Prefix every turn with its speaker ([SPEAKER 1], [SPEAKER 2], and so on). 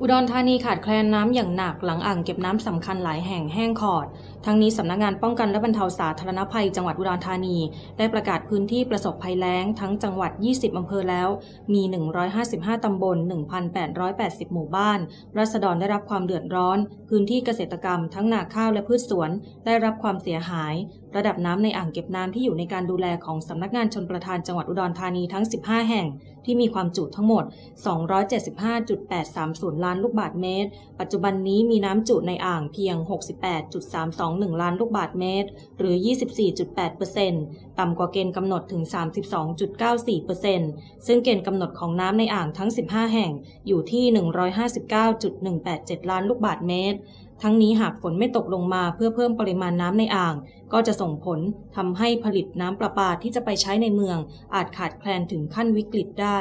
[SPEAKER 1] อุดรธานีขาดแคลนน้ำอย่างหนักหลังอ่างเก็บน้ำสำคัญหลายแห่งแห้งขอด ทั้งนี้สำนักงานป้องกันและบรรเทาสาธารณภัย จังหวัดอุดรธานี ได้ประกาศพื้นที่ประสบภัยแล้งทั้งจังหวัด 20 อำเภอแล้ว มี 155 ตำบล 1,880 หมู่บ้าน รัษฎรได้รับความเดือดร้อน พื้นที่เกษตรกรรม ทั้งนาข้าวและพืชสวน ได้รับความเสียหาย ระดับน้ำในอ่างเก็บน้ำที่อยู่ในการดูแลของสำนักงานชนประทานจังหวัดอุดรธานีทั้ง 15 แห่ง ที่มีความจุทั้งหมด 275.830 ล้านลูกบาศก์เมตร ปัจจุบันนี้มีน้ำจุในอ่างเพียง 68.321 ล้านลูกบาศก์เมตร หรือ 24.8%ต่ำกว่าเกณฑ์กำหนดถึง 32.94%ซึ่งเกณฑ์กำหนดของน้ำในอ่างทั้ง 15 แห่งอยู่ที่ 159.187 ล้านลูกบาศก์เมตร ทั้งนี้หากฝนไม่ตกลงมาเพื่อเพิ่มปริมาณน้ำในอ่าง ก็จะส่งผลทำให้ผลิตน้ำประปาที่จะไปใช้ในเมือง อาจขาดแคลนถึงขั้นวิกฤตได้